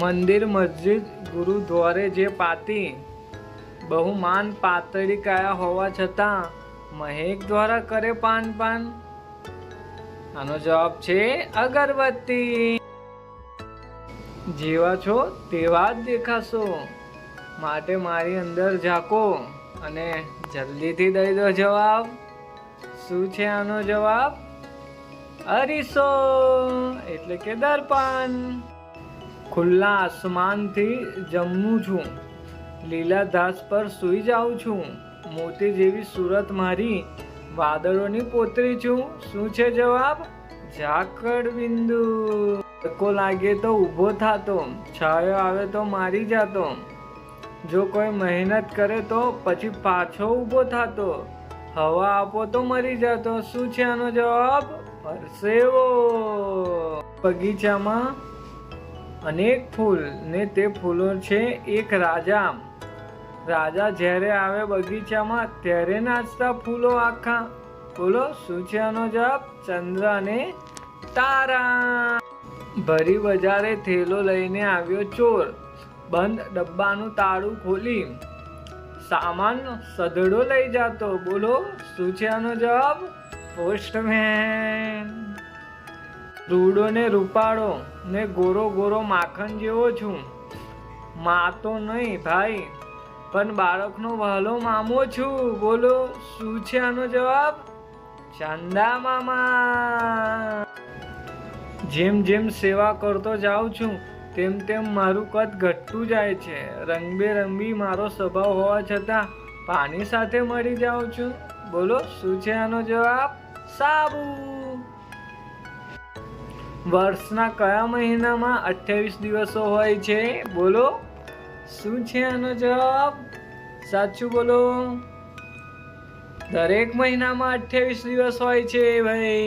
મંદિર, મસ્જિદ, ગુરુદ્વારે જે પાતી બહુ માન પાતળી કાયા હોવા છતાં મહેક દ્વારા કરે પાન પાન? આનો જવાબ છે અગરબત્તી. જેવા છો તેવા જ દેખાશો. માટે મારી અંદર ઝાંકો અને જલ્દીથી દઈ દો જવાબ. શું છે આનો જવાબ? અરીસો, એટલે કે દર્પણ. ખુલ્લા આસમાનથી જમું છું. લીલા ઘાસ પર સૂઈ જાઉં છું. મોતી જેવી સુરત મારી વાદળોની પોતરી છું. શું છે જવાબ? ઝાકળ બિંદુ ધક્કો લાગે તો ઊભો થાતો. છાયો આવે તો મારી જાતો. જો કોઈ મહેનત કરે તો પછી પાછો ઊભો થાતો. હવા આપો તો મરી જાતો. શું છે આનો જવાબ? પરસેવો. બગીચામાં અનેક ફૂલ ને તે ફૂલો છે એક રાજા રાજા જ્યારે આવે બગીચામાં ત્યારે નાચતા ફૂલો આખા. બોલો, શું છે આનો જવાબ? ચંદ્ર અને તારા. ભરી બજારે થેલો લઈને આવ્યો ચોર. બંધ ડબ્બાનું તાળું ખોલી. સામાન સધડો લઈ જાતો. બોલો, શું છે આનો જવાબ? પોસ્ટમેન. રૂડો ને રૂપાળો ને ગોરો ગોરો માખણ જેવો છું. મા તો નહીં ભાઈ, પણ બાળકનો વહાલો મામો છું. બોલો, શું છે આનો જવાબ? ચાંદા મામા. જેમ જેમ સેવા કરતો જાઉં છું, તેમ તેમ મારું કદ ઘટતું જાય છે. રંગબેરંગી મારો સ્વભાવ હોવા છતાં પાણી સાથે મળી જાઉં છું. બોલો, શું છે આનો જવાબ? સાબુ. વર્ષના કયા મહિનામાં અઠ્યાવીસ દિવસો હોય છે? બોલો. શું છે આનો જવાબ? સાચું બોલો. દરેક મહિનામાં અઠ્યાવીસ દિવસ હોય છે ભાઈ.